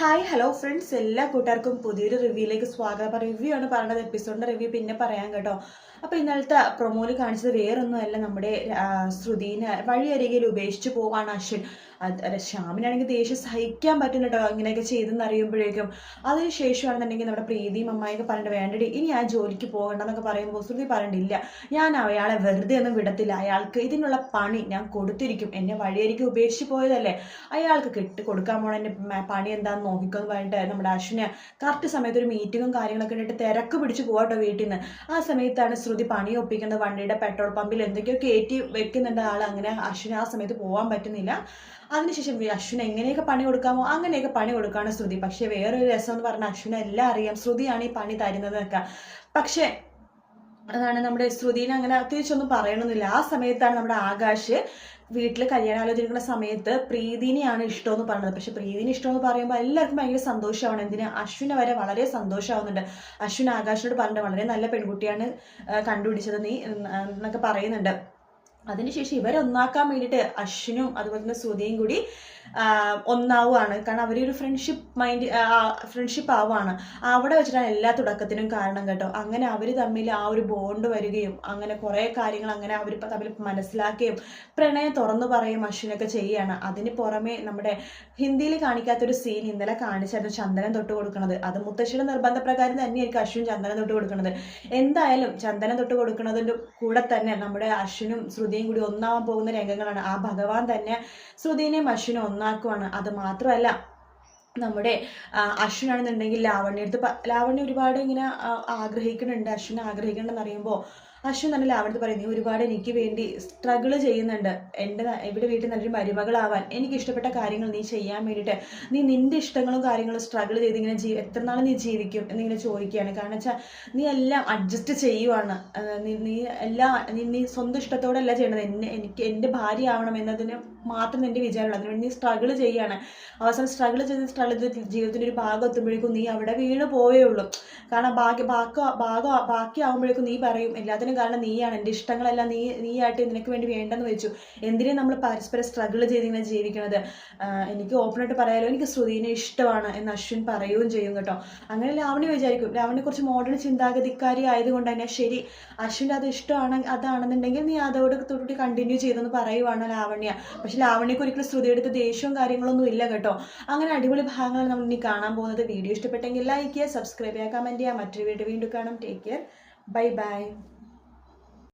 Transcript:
Hi hello friends എല്ലാ കൂട്ടുകാർക്കും പുതിയൊരു റിവ്യൂയിലേക്ക് സ്വാഗതം. അപ്പോൾ റിവ്യൂ ആണ് പറയുന്നത്. എപ്പിസോഡിന്റെ റിവ്യൂ പിന്നെ പറയാം കേട്ടോ. അപ്പോൾ ഇന്നലത്തെ പ്രൊമോയിൽ കാണിച്ചത് വേറൊന്നുമല്ല. നമ്മുടെ ശ്രുതിനെ വഴിയരികിൽ ഉപേക്ഷിച്ച് പോവാണ് അശ്വിൻ. ശ്യാമിനാണെങ്കിൽ ദേഷ്യം സഹിക്കാൻ പറ്റുന്ന കേട്ടോ ഇങ്ങനെയൊക്കെ ചെയ്തെന്ന് അറിയുമ്പോഴേക്കും അതിനുശേഷമാണെന്നുണ്ടെങ്കിൽ നമ്മുടെ പ്രീതിയും അമ്മായിയൊക്കെ പറഞ്ഞിട്ട് വേണ്ടടി ഇനി ആ ജോലിക്ക് പോകണ്ട എന്നൊക്കെ പറയുമ്പോൾ ശ്രുതി പറഞ്ഞിട്ടില്ല ഞാൻ അയാളെ വെറുതെ ഒന്നും വിടത്തില്ല. അയാൾക്ക് ഇതിനുള്ള പണി ഞാൻ കൊടുത്തിരിക്കും. എന്നെ വഴിയരികെ ഉപേക്ഷിച്ച് പോയതല്ലേ? അയാൾക്ക് കിട്ടി കൊടുക്കാൻ പോണ എന്റെ പണി എന്താന്ന് നോക്കിക്കോന്ന് പറഞ്ഞിട്ട് നമ്മുടെ അശ്വിനെ. കറക്റ്റ് സമയത്ത് ഒരു മീറ്റിങ്ങും കാര്യങ്ങളൊക്കെ ഇട്ടിട്ട് തിരക്ക് പിടിച്ച് പോകട്ടോ വീട്ടിൽ നിന്ന് ആ സമയത്താണ് ശ്രുതി പണി ഒപ്പിക്കുന്നത്. വണ്ടിയുടെ പെട്രോൾ പമ്പിൽ എന്തൊക്കെയോ കയറ്റി വെക്കുന്നുണ്ട് ആൾ അങ്ങനെ അശ്വിനെ ആ സമയത്ത് പോകാൻ പറ്റുന്നില്ല. അതിനുശേഷം അശ്വിന് എങ്ങനെയൊക്കെ പണി കൊടുക്കാമോ അങ്ങനെയൊക്കെ പണി കൊടുക്കുകയാണ് ശ്രുതി. പക്ഷേ വേറൊരു രസം എന്ന് പറഞ്ഞാൽ അശ്വിനെ എല്ലാം അറിയാം. ശ്രുതിയാണ് ഈ പണി തരുന്നതൊക്കെ. പക്ഷേ അതാണ് നമ്മുടെ ശ്രുതിനെ അങ്ങനെ തിരിച്ചൊന്നും പറയണമെന്നില്ല ആ സമയത്താണ് നമ്മുടെ ആകാശ് വീട്ടിൽ കല്യാണാലോചിക്കുന്ന സമയത്ത് പ്രീതിനെയാണ് ഇഷ്ടമെന്ന് പറഞ്ഞത്. പക്ഷെ പ്രീതിനെ ഇഷ്ടമെന്ന് പറയുമ്പോൾ എല്ലാവർക്കും ഭയങ്കര സന്തോഷമാണ്. എന്തിന്? അശ്വിനെ വരെ വളരെ സന്തോഷമാവുന്നുണ്ട്. അശ്വിൻ ആകാശിനോട് പറഞ്ഞിട്ട് വളരെ നല്ല പെൺകുട്ടിയാണ് കണ്ടുപിടിച്ചത് നീ എന്നൊക്കെ പറയുന്നുണ്ട്. അതിനുശേഷം ഇവരെ ഒന്നാക്കാൻ വേണ്ടിയിട്ട് അശ്വിനും അതുപോലെ തന്നെ ശ്രുതിയും കൂടി ഒന്നാവുകയാണ് കാരണം അവരൊരു ഫ്രണ്ട്ഷിപ്പ് മൈൻഡ് ഫ്രണ്ട്ഷിപ്പ് ആവുകയാണ് അവിടെ വെച്ചിട്ടാണ് എല്ലാ തുടക്കത്തിനും കാരണം കേട്ടോ. അങ്ങനെ അവർ തമ്മിൽ ആ ഒരു ബോണ്ട് വരികയും അങ്ങനെ കുറേ കാര്യങ്ങൾ അങ്ങനെ അവർ തമ്മിൽ മനസ്സിലാക്കുകയും പ്രണയം തുറന്നു പറയും അശ്വിനൊക്കെ ചെയ്യുകയാണ്. അതിന് പുറമെ നമ്മുടെ ഹിന്ദിയിൽ കാണിക്കാത്തൊരു സീൻ ഇന്നലെ കാണിച്ചായിരുന്നു ചന്ദനം തൊട്ട് കൊടുക്കുന്നത്. അത് മുത്തശ്ശിയുടെ നിർബന്ധപ്രകാരം തന്നെയായിരിക്കും അശ്വിൻ ചന്ദനം തൊട്ട് കൊടുക്കുന്നത്. എന്തായാലും ചന്ദനം തൊട്ട് കൊടുക്കുന്നതിന്റെ കൂടെ തന്നെ നമ്മുടെ അശ്വിനും ശ്രുതിയും കൂടി ഒന്നാവാൻ പോകുന്ന രംഗങ്ങളാണ്. ആ ഭഗവാൻ തന്നെ ശ്രുതിനെയും അശ്വിനെ ഒന്നാക്കുവാണ്. അത് മാത്രമല്ല നമ്മുടെ അശ്വിനാണെന്നുണ്ടെങ്കിൽ ലാവണ്യടുത്ത് അടുത്ത് ലാവണ്യ ഒരുപാട് ഇങ്ങനെ ആഗ്രഹിക്കുന്നുണ്ട്. അശ്വിനെ ആഗ്രഹിക്കുന്നുണ്ടെന്ന് അറിയുമ്പോൾ അശ്വിൻ തന്നെ ലാവണ്യത്ത് പറയും നീ ഒരുപാട് എനിക്ക് വേണ്ടി സ്ട്രഗിൾ ചെയ്യുന്നുണ്ട്. എന്റെ ഇവിടെ വീട്ടിൽ നല്ലൊരു മരുമകളാവാൻ. എനിക്ക് ഇഷ്ടപ്പെട്ട കാര്യങ്ങൾ നീ ചെയ്യാൻ വേണ്ടിയിട്ട്. നീ നിന്റെ ഇഷ്ടങ്ങളും കാര്യങ്ങളും സ്ട്രഗിൾ ചെയ്ത് ഇങ്ങനെ ജീ എത്ര നാൾ നീ ജീവിക്കും? എന്നിങ്ങനെ ചോദിക്കുകയാണ്. കാരണം വെച്ചാൽ നീ എല്ലാം അഡ്ജസ്റ്റ് ചെയ്യുവാണ്. നീ എല്ലാ നീ നീ സ്വന്തം ഇഷ്ടത്തോടെയല്ല ചെയ്യണത്. എന്നെ എനിക്ക് എന്റെ ഭാര്യ ആവണം എന്നതിന് മാത്രം എന്റെ വിചാരമുള്ളൂ അതിനുവേണ്ടി നീ സ്ട്രഗിൾ ചെയ്യുകയാണ് അവസാനം സ്ട്രഗിൾ ചെയ്ത് സ്ട്രഗിൾ ചെയ്ത് ജീവിതത്തിന്റെ ഒരു ഭാഗം എത്തുമ്പോഴേക്കും നീ അവിടെ വീണ് പോവേ ഉള്ളൂ. കാരണം ബാക്കി ബാക്കി ബാക്കി ആകുമ്പോഴേക്കും നീ പറയും എല്ലാത്തിനും കാരണം നീയാണ്. എന്റെ ഇഷ്ടങ്ങളെല്ലാം നീ നീയായിട്ട് നിനക്ക് വേണ്ടി വേണ്ടെന്ന് വെച്ചു. എന്തിനേ നമ്മൾ പരസ്പരം സ്ട്രഗിൾ ചെയ്ത് ഇങ്ങനെ ജീവിക്കണത്? എനിക്ക് ഓപ്പണായിട്ട് പറയാലോ എനിക്ക് ശ്രുതിനെ ഇഷ്ടമാണ് എന്ന് അശ്വിൻ പറയുകയും ചെയ്യും കേട്ടോ. അങ്ങനെ ലാവണി വിചാരിക്കും. ലാവണി കുറച്ച് മോഡേൺ ചിന്താഗതിക്കാരി ആയതുകൊണ്ട് തന്നെ ശരി അശ്വിന്റെ അത് ഇഷ്ടമാണ് അതാണെന്നുണ്ടെങ്കിൽ നീ അതോട് തൊട്ടി കണ്ടിന്യൂ ചെയ്തെന്ന് പറയുവാണ് ലാവണ്യ പക്ഷെ ലാവണ്യക്ക് ഒരിക്കലും ശ്രുതിയെടുത്ത് ദേഷ്യവും കാര്യങ്ങളൊന്നും ഇല്ല കേട്ടോ. അങ്ങനെ അടിപൊളി ഭാഗങ്ങൾ നമ്മൾ ഇനി കാണാൻ പോകുന്നത്. വീഡിയോ ഇഷ്ടപ്പെട്ടെങ്കിൽ ലൈക്ക് ചെയ്യുക സബ്സ്ക്രൈബ് ചെയ്യുക കമന്റ് ചെയ്യുക. മറ്റൊരു വീഡിയോ വീണ്ടും കാണാം. Take care bye bye